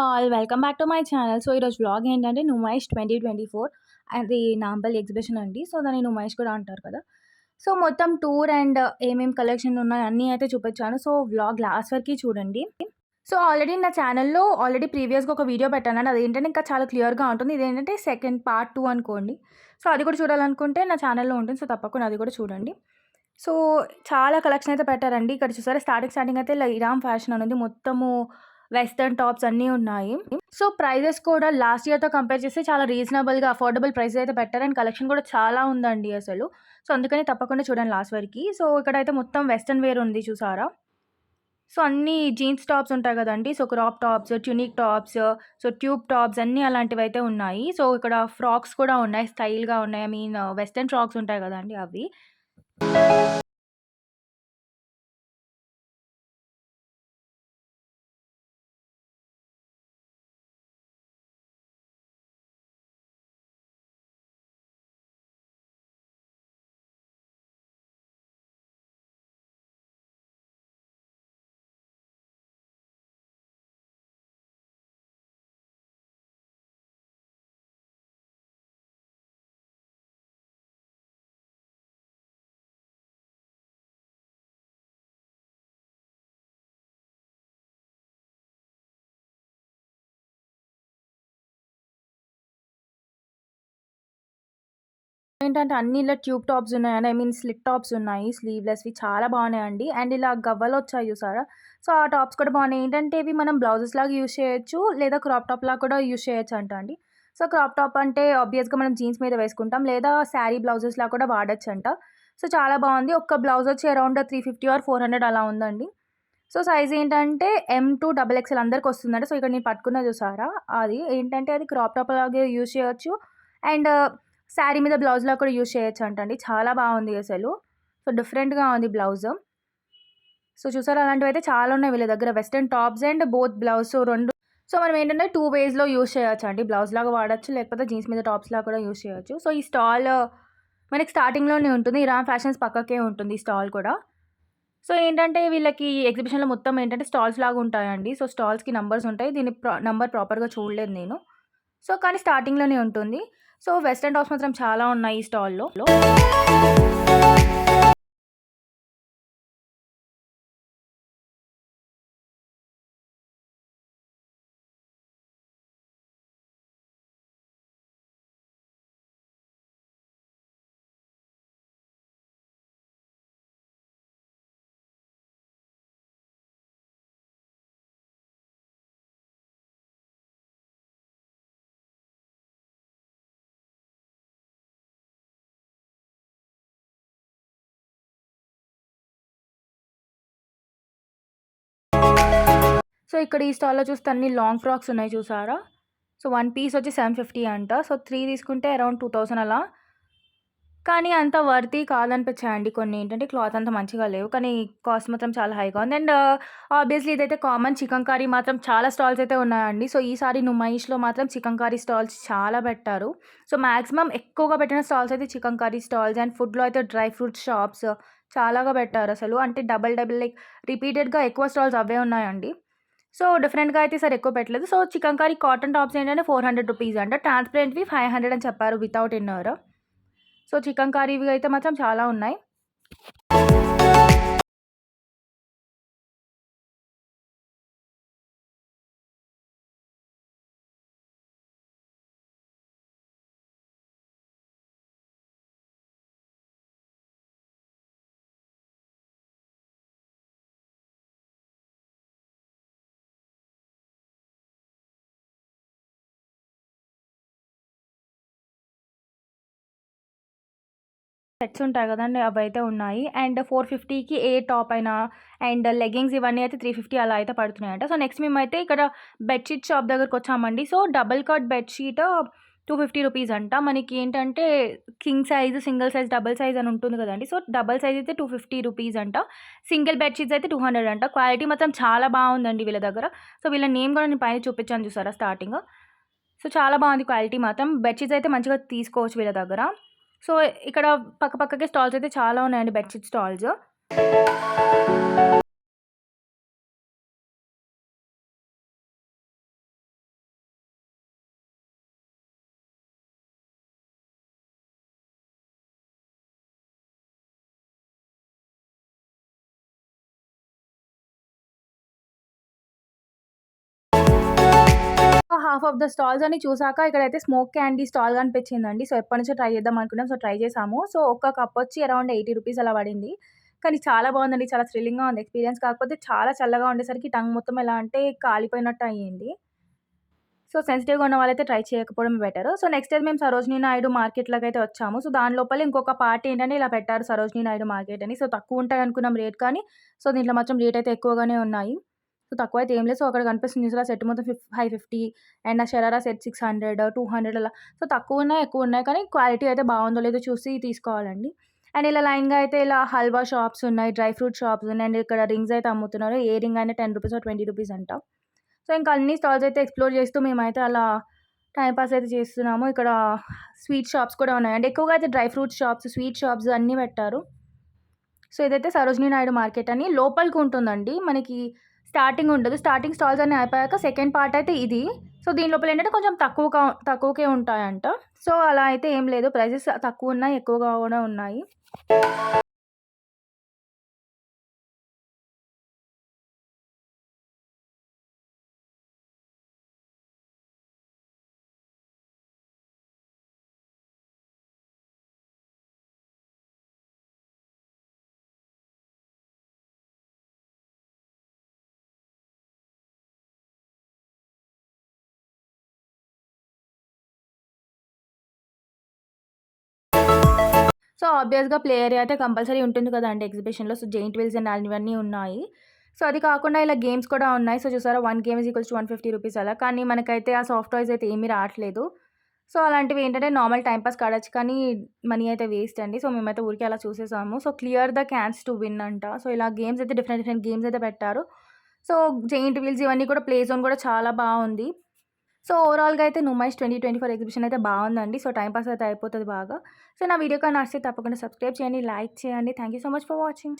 All welcome back to my channel. So ఈరోజు vlog ఏంటంటే Numaish twenty twenty four అది Nampally exhibition అండి. సో దాన్ని నుమైష్ కూడా అంటారు కదా. సో మొత్తం టూర్ అండ్ ఏమేమి కలెక్షన్ ఉన్నాయి అన్నీ అయితే చూపించాను. సో వ్లాగ్ లాస్ట్ వరకు చూడండి. సో ఆల్రెడీ నా ఛానల్లో ఆల్రెడీ ప్రీవియస్గా ఒక వీడియో పెట్టాను అండి ఏంటంటే ఇంకా చాలా క్లియర్గా ఉంటుంది. ఇదేంటంటే సెకండ్ పార్ట్ టూ అనుకోండి. సో అది కూడా చూడాలనుకుంటే నా ఛానల్లో ఉంటుంది. సో తప్పకుండా అది కూడా చూడండి. సో చాలా కలెక్షన్ అయితే పెట్టారండి. ఇక్కడ చూసారా స్టార్టింగ్ స్టార్టింగ్ అయితే ఇలా ఇరామ్ ఫ్యాషన్ అనేది మొత్తము వెస్టర్న్ టాప్స్ అన్నీ ఉన్నాయి. సో ప్రైజెస్ కూడా లాస్ట్ ఇయర్తో కంపేర్ చేస్తే చాలా రీజనబుల్గా అఫోర్డబుల్ ప్రైస్ అయితే పెట్టారు. అండ్ కలెక్షన్ కూడా చాలా ఉందండి అసలు. సో అందుకని తప్పకుండా చూడండి లాస్ట్ వరకు. సో ఇక్కడైతే మొత్తం వెస్టర్న్ వేర్ ఉంది చూసారా? సో అన్ని జీన్స్ టాప్స్ ఉంటాయి కదండి. So crop tops tunic tops so tube tops అన్నీ అలాంటివి అయితే ఉన్నాయి. సో ఇక్కడ ఫ్రాక్స్ కూడా ఉన్నాయి స్టైల్గా ఉన్నాయి. ఐ మీన్ వెస్టర్న్ ఫ్రాక్స్ ఉంటాయి కదండి అవి. ఏంటంటే అన్ని ఇలా ట్యూబ్ టాప్స్ ఉన్నాయి. ఐ మీన్ స్లిట్ టాప్స్ ఉన్నాయి. స్లీవ్లెస్వి చాలా బాగున్నాయండి అండ్. ఇలా గవ్వలు వచ్చాయి చూసారా? సో ఆ టాప్స్ కూడా బాగున్నాయి. ఏంటంటే ఇవి మనం బ్లౌజెస్ లాగా యూజ్ చేయొచ్చు. లేదా క్రాప్ టాప్ లాగా కూడా యూజ్ చేయొచ్చు అంట అండి. సో క్రాప్ టాప్ అంటే ఆబ్వియస్గా మనం జీన్స్ మీద వేసుకుంటాం. లేదా శారీ బ్లౌజెస్ లాగా కూడా వాడచ్చు అంట. సో చాలా బాగుంది. ఒక్క బ్లౌజ్ వచ్చి around three fifty or four hundred అలా ఉందండి. సో సైజ్ ఏంటంటే ఎం టూ డబల్ ఎక్స్ఎల్ అందరికి వస్తుందంటే. సో ఇక్కడ నేను పట్టుకున్న చూసారా? అది ఏంటంటే అది క్రాప్ టాప్ లాగా యూజ్ చేయొచ్చు. అండ్ శారీ మీద బ్లౌజ్లో కూడా యూజ్ చేయొచ్చు అంటండి చాలా బాగుంది అసలు. సో డిఫరెంట్గా ఉంది బ్లౌజ్. సో చూసారు అలాంటివి అయితే చాలా ఉన్నాయి వీళ్ళ దగ్గర. Western tops and both blouse రెండు. సో మనం ఏంటంటే టూ వేస్లో యూజ్ చేయొచ్చు అండి బ్లౌజ్ లాగా వాడచ్చు లేకపోతే జీన్స్ మీద టాప్స్ లాగా కూడా యూజ్ చేయొచ్చు. సో ఈ స్టాల్ మనకి స్టార్టింగ్లోనే ఉంటుంది. ఇరాన్ ఫ్యాషన్స్ పక్కకే ఉంటుంది ఈ స్టాల్ కూడా. సో ఏంటంటే వీళ్ళకి ఎగ్జిబిషన్లో మొత్తం ఏంటంటే స్టాల్స్ లాగా ఉంటాయండి. సో స్టాల్స్కి నంబర్స్ ఉంటాయి. దీని నంబర్ ప్రాపర్గా చూడలేదు నేను. సో కానీ స్టార్టింగ్లోనే ఉంటుంది. సో వెస్ట్రన్ టాప్స్ మాత్రం చాలా ఉన్నాయి ఈ స్టాల్లో. సో ఇక్కడ ఈ స్టాల్లో చూస్తే అన్ని లాంగ్ ఫ్రాక్స్ ఉన్నాయి చూసారా? సో వన్ పీస్ వచ్చి సెవెన్ ఫిఫ్టీ అంట. సో త్రీ తీసుకుంటే అరౌండ్ టూ థౌసండ్ అలా. కానీ అంత వర్తి కాదనిపించాయండి కొన్ని. ఏంటంటే క్లాత్ అంత మంచిగా లేవు. కానీ కాస్ట్ మాత్రం చాలా హైగా ఉంది. అండ్ uh, ఆబ్వియస్లీ ఇదైతే కామన్ చికెన్ కర్రీ మాత్రం చాలా స్టాల్స్ అయితే ఉన్నాయండి. సో ఈసారి నుమాయిష్లో మాత్రం చికెన్ కర్రీ స్టాల్స్ చాలా పెట్టారు. సో మ్యాక్సిమం ఎక్కువగా పెట్టిన స్టాల్స్ అయితే చికెన్ కర్రీ స్టాల్స్ అండ్ ఫుడ్లో అయితే డ్రై ఫ్రూట్స్ షాప్స్ చాలాగా పెట్టారు అసలు. అంటే డబల్ డబల్ లైక్ రిపీటెడ్గా ఎక్కువ స్టాల్స్ అవే ఉన్నాయండి. సో డిఫరెంట్గా అయితే సార్ ఎక్కువ పెట్టలేదు. So chicken curry cotton tops ఏంటంటే ఫోర్ హండ్రెడ్ రూపీస్ అంట. ట్రాన్స్పరెంట్వి ఫైవ్ హండ్రెడ్ అని చెప్పారు వితౌట్ ఇన్నర్ సో చికెన్ కర్రీవి అయితే మాత్రం చాలా ఉన్నాయి. సెట్స్ ఉంటాయి కదండి అవి అయితే ఉన్నాయి. అండ్ ఫోర్ ఫిఫ్టీకి ఏ టాప్ అయినా అండ్ లెగ్గింగ్స్ ఇవన్నీ అయితే త్రీ ఫిఫ్టీ అలా అయితే పడుతున్నాయంట. సో నెక్స్ట్ మేమైతే ఇక్కడ బెడ్షీట్ షాప్ దగ్గరకు వచ్చామండి. So double cut bedsheet two fifty rupees అంట. మనకి ఏంటంటే king size single size double size అని ఉంటుంది కదండి. సో డబల్ సైజ్ అయితే టూ ఫిఫ్టీ రూపీస్ అంట. సింగిల్ బెడ్షీట్స్ అయితే టూ హండ్రెడ్ అంట. క్వాలిటీ మాత్రం చాలా బాగుందండి వీళ్ళ దగ్గర. సో వీళ్ళ నేమ్ కూడా నేను పైన చూపించాను చూసారా స్టార్టింగ్. సో చాలా బాగుంది క్వాలిటీ మాత్రం. బెడ్షీట్స్ అయితే మంచిగా తీసుకోవచ్చు వీళ్ళ దగ్గర. సో ఇక్కడ పక్కపక్కకే స్టాల్స్ అయితే చాలా ఉన్నాయండి bedsheet stalls. Half of the stalls అన్ని చూసాక ఇక్కడైతే స్మోక్ క్యాండీ స్టాల్ కనిపించిందండి. సో, ఎప్పటినుంచో ట్రై చేద్దాం అనుకున్నాం. సో, ట్రై చేసాము. సో, ఒక్క కప్ వచ్చి అరౌండ్ ఎయిటీ రూపీస్ అలా పడింది. కానీ చాలా బాగుందండి. చాలా థ్రిల్లింగ్‌గా ఉంది ఎక్స్‌పీరియన్స్. కాకపోతే చాలా చల్లగా ఉండేసరికి టంగ్ మొత్తం ఎలా అంటే కాలిపోయినట్టు అయ్యింది. సో, సెన్సిటివ్‌గా ఉన్న వాళ్ళైతే ట్రై చేయకపోవడం బెటర్. సో, నెక్స్ట్ అయితే మేము సరోజినీ నాయుడు మార్కెట్లోకి అయితే వచ్చాము. సో, దాని లోపల ఇంకొక పార్టీ ఏంటంటే ఇలా పెట్టారు సరోజినీ నాయుడు మార్కెట్ అని. సో, తక్కువ ఉంటాయి అనుకున్నాం రేట్ కానీ, సో, దీంట్లో మాత్రం రేట్ అయితే ఎక్కువగానే ఉన్నాయి. సో, తక్కువైతే ఏం లేదు. సో, అక్కడ కనిపిస్తుంది న్యూస్లో సెట్ మొత్తం ఫిఫ్ 550 అండ్ ఆ షరారా సెట్ 600, 200 అలా. సో, తక్కువ ఉన్నాయి, ఎక్కువ ఉన్నాయి. కానీ క్వాలిటీ అయితే బాగుందో లేదో చూసి తీసుకోవాలండి. అండ్ ఇలా లైన్‌గా అయితే ఇలా హల్వా షాప్స్ ఉన్నాయి. డ్రై ఫ్రూట్ షాప్స్ ఉన్నాయి. అండ్ ఇక్కడ రింగ్స్ అయితే అమ్ముతున్నారు. ఏ రింగ్ అయినా టెన్ రూపీస్ ట్వంటీ రూపీస్ అంట. సో, ఇంకా అన్ని స్టాల్స్ అయితే ఎక్స్‌ప్లోర్ చేస్తూ మేమైతే అలా టైంపాస్ పాస్ అయితే చేస్తున్నాము. ఇక్కడ స్వీట్ షాప్స్ కూడా ఉన్నాయి. అండ్ ఎక్కువగా అయితే dry fruit shops, sweet shops అన్నీ పెట్టారు. సో, ఇదైతే సరోజినీ నాయుడు మార్కెట్ అని లోపలికి ఉంటుందండి. మనకి స్టార్టింగ్ ఉండదు. స్టార్టింగ్ స్టాల్స్ అన్ని అయిపోయాక సెకండ్ పార్ట్ అయితే ఇది. సో, దీని లోపల ఏంటంటే కొంచెం తక్కువగా తక్కువకే ఉంటాయంట. సో, అలా అయితే ఏం లేదు. ప్రైజెస్ తక్కువ ఉన్నాయి, ఎక్కువగా కూడా ఉన్నాయి. సో, ఆబ్వియస్‌గా ప్లే ఏరియా అయితే కంపల్సరీ ఉంటుంది కదండి ఎగ్జిబిషన్‌లో. సో, జెయింట్ వీల్స్ అండ్ అన్నీ ఉన్నాయి. సో, అది కాకుండా ఇలా గేమ్స్ కూడా ఉన్నాయి. సో, చూసారా one game is equals to 150 rupees అలా. కానీ మనకైతే ఆ సాఫ్ట్ టాయ్స్ అయితే ఏమీ రావట్లేదు. సో, అలాంటివి ఏంటంటే నార్మల్ టైంపాస్ కాడచ్చు కానీ మనీ అయితే వేస్ట్ అండి. సో, మేమైతే ఊరికే అలా చూసేసాము. So, clear the cans to win అంట. సో, ఇలా గేమ్స్ అయితే డిఫరెంట్ డిఫరెంట్ గేమ్స్ అయితే పెట్టారు. సో, జెయింట్ వీల్స్ ఇవన్నీ కూడా ప్లే జోన్ కూడా చాలా బాగుంది. సో, ఓవరాల్‌గా అయితే నుమైష్ 2024 ఎగ్జిబిషన్ అయితే బాగుందండి. సో, టైం పాస్ అయితే అయిపోతుంది బాగా. సో, నా వీడియో కానీ నచ్చితే తప్పకుండా సబ్స్క్రైబ్ చేయండి, లైక్ చేయండి. Thank you so much for watching.